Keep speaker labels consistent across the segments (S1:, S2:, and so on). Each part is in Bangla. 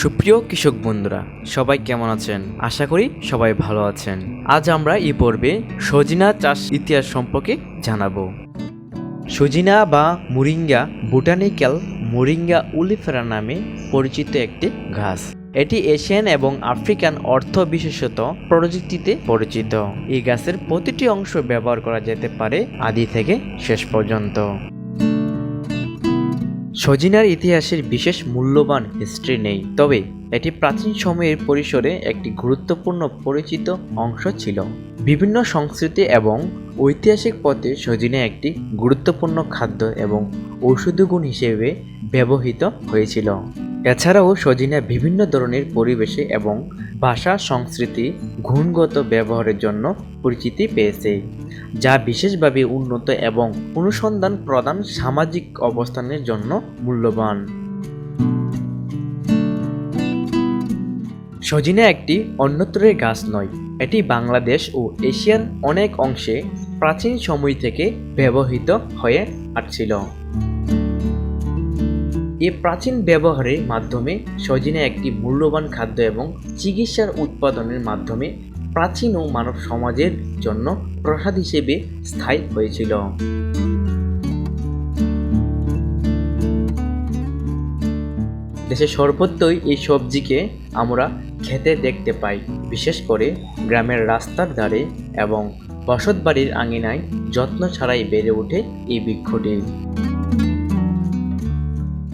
S1: সুপ্রিয় কৃষক বন্ধুরা, সবাই কেমন আছেন? আশা করি সবাই ভালো আছেন। আজ আমরা এই পর্বে সজিনা চাষ ইতিহাস সম্পর্কে জানাব। সজিনা বা মুরিঙ্গা বোটানিক্যাল মুরিঙ্গা উলিফেরা নামে পরিচিত একটি ঘাস। এটি এশিয়ান এবং আফ্রিকান অর্থ বিশেষত প্রযুক্তিতে পরিচিত। এই গাছের প্রতিটি অংশ ব্যবহার করা যেতে পারে আদি থেকে শেষ পর্যন্ত। সজিনার ইতিহাসের বিশেষ মূল্যবান হিস্ট্রি নেই। তবে এটি প্রাচীন সময়ের পরিসরে একটি গুরুত্বপূর্ণ পরিচিত অংশ ছিল। বিভিন্ন সংস্কৃতি এবং ঐতিহাসিক পথে সজিনা একটি গুরুত্বপূর্ণ খাদ্য এবং ঔষধি গুণ হিসেবে ব্যবহৃত হয়েছিল। এছাড়াও সজিনা বিভিন্ন ধরনের পরিবেশে এবং ভাষা, সংস্কৃতি, গুণগত ব্যবহারের জন্য পরিচিতি পেয়েছে। যা বিশেষভাবে উন্নত এবং অনুসন্ধান প্রদান সামাজিক অবস্থানের জন্য মূল্যবান। সজিনা একটি অন্যত্রের গাছ নয়, এটি বাংলাদেশ ও এশিয়ার অনেক অংশে প্রাচীন সময় থেকে ব্যবহৃত হয়ে আসছিল। এই প্রাচীন ব্যবহারের মাধ্যমে সজিনা একটি মূল্যবান খাদ্য এবং চিকিৎসার উৎপাদনের মাধ্যমে প্রাচীন ও মানব সমাজের জন্য প্রসাদ হিসেবে স্থায়ী হয়েছিল। দেশে সর্বত্রই এই সবজিকে আমরা খেতে দেখতে পাই, বিশেষ করে গ্রামের রাস্তার ধারে এবং বসতবাড়ির আঙিনায় যত্ন ছাড়াই বেড়ে ওঠে এই বৃক্ষটি।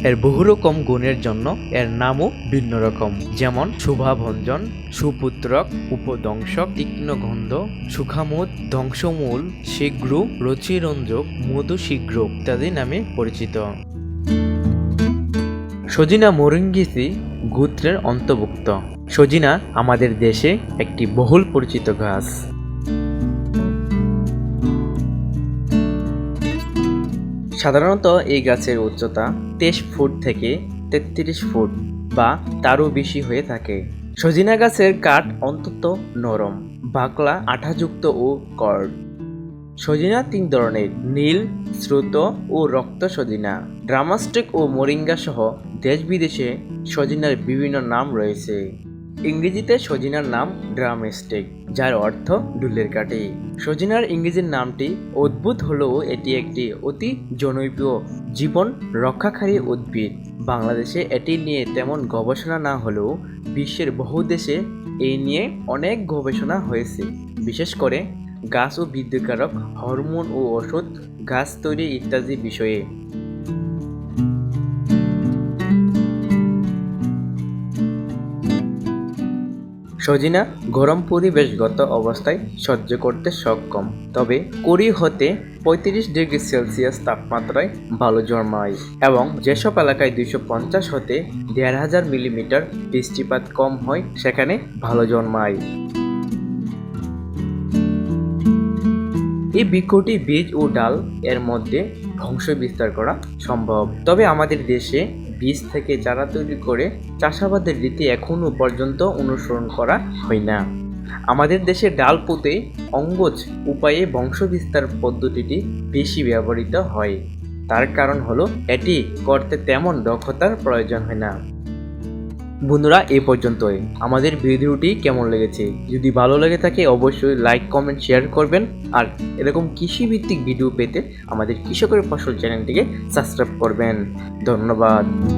S1: এর বহু রকম গুণের জন্য এর নামও ভিন্ন রকম। যেমন শুভাভঞ্জন, সুপুত্রক, উপদংশক তীক্ষ্ণ গন্ধ সুখামোদ, ধ্বংসমূল, শীঘ্র, রচিরঞ্জক মধু শীঘ্র ইত্যাদি নামে পরিচিত। সজিনা মোরিঙ্গিসি গোত্রের অন্তর্ভুক্ত। সজিনা আমাদের দেশে একটি বহুল পরিচিত গাছ সাধারণত এই গাছের উচ্চতা তেইশ ফুট থেকে তেত্রিশ ফুট বা তারও বেশি হয়ে থাকে। সজিনা গাছের কাঠ অন্তত নরম, বাকলা, আঠাযুক্ত ও কর্ড। সজিনা তিন ধরনের, নীল, শ্রুত ও রক্ত সজিনা। ড্রামাস্টিক ও মরিঙ্গা সহ দেশ বিদেশে সজিনার বিভিন্ন নাম রয়েছে। ইংরেজিতে সজিনার নাম ড্রামস্টিক যার অর্থ ডুলের কাঠি। সজিনার ইংরেজির নামটি অদ্ভুত হলেও এটি একটি অতি জনপ্রিয় জীবন রক্ষাকারী উদ্ভিদ। বাংলাদেশে এটি নিয়ে তেমন গবেষণা না হলেও বিশ্বের বহু দেশে এই নিয়ে অনেক গবেষণা হয়েছে। বিশেষ করে গাছ ও বৃদ্ধিকারক হরমোন ও ওষুধ, গাছ তৈরি ইত্যাদি বিষয়ে। সজিনা গরম পরিবেশগত অবস্থায় সহ্য করতে সক্ষম। তবে কুড়ি হতে পঁয়ত্রিশ ডিগ্রি সেলসিয়াস তাপমাত্রায় ভালো জন্মায় এবং যেসব এলাকায় দুইশো পঞ্চাশ হতে দেড় হাজার মিলিমিটার বৃষ্টিপাত কম হয়, সেখানে ভালো জন্মায়। এই বৃক্ষটি বীজ ও ডাল এর মধ্যে ধ্বংস বিস্তার করা সম্ভব। তবে আমাদের দেশে বীজ থেকে চারা তৈরি করে চাষাবাদের রীতি এখনও পর্যন্ত অনুসরণ করা হয় না। আমাদের দেশে ডাল পুঁতে অঙ্গজ উপায়ে বংশবিস্তার পদ্ধতিটি বেশি ব্যবহৃত হয়। তার কারণ হলো, এটি করতে তেমন দক্ষতার প্রয়োজন হয় না। বন্ধুরা, এ পর্যন্তই। আমাদের ভিডিওটি কেমন লেগেছে? যদি ভালো লেগে থাকে, অবশ্যই লাইক কমেন্ট শেয়ার করবেন। আর এরকম কৃষিভিত্তিক ভিডিও পেতে আমাদের কৃষকের ফসল চ্যানেলটিকে সাবস্ক্রাইব করবেন। ধন্যবাদ।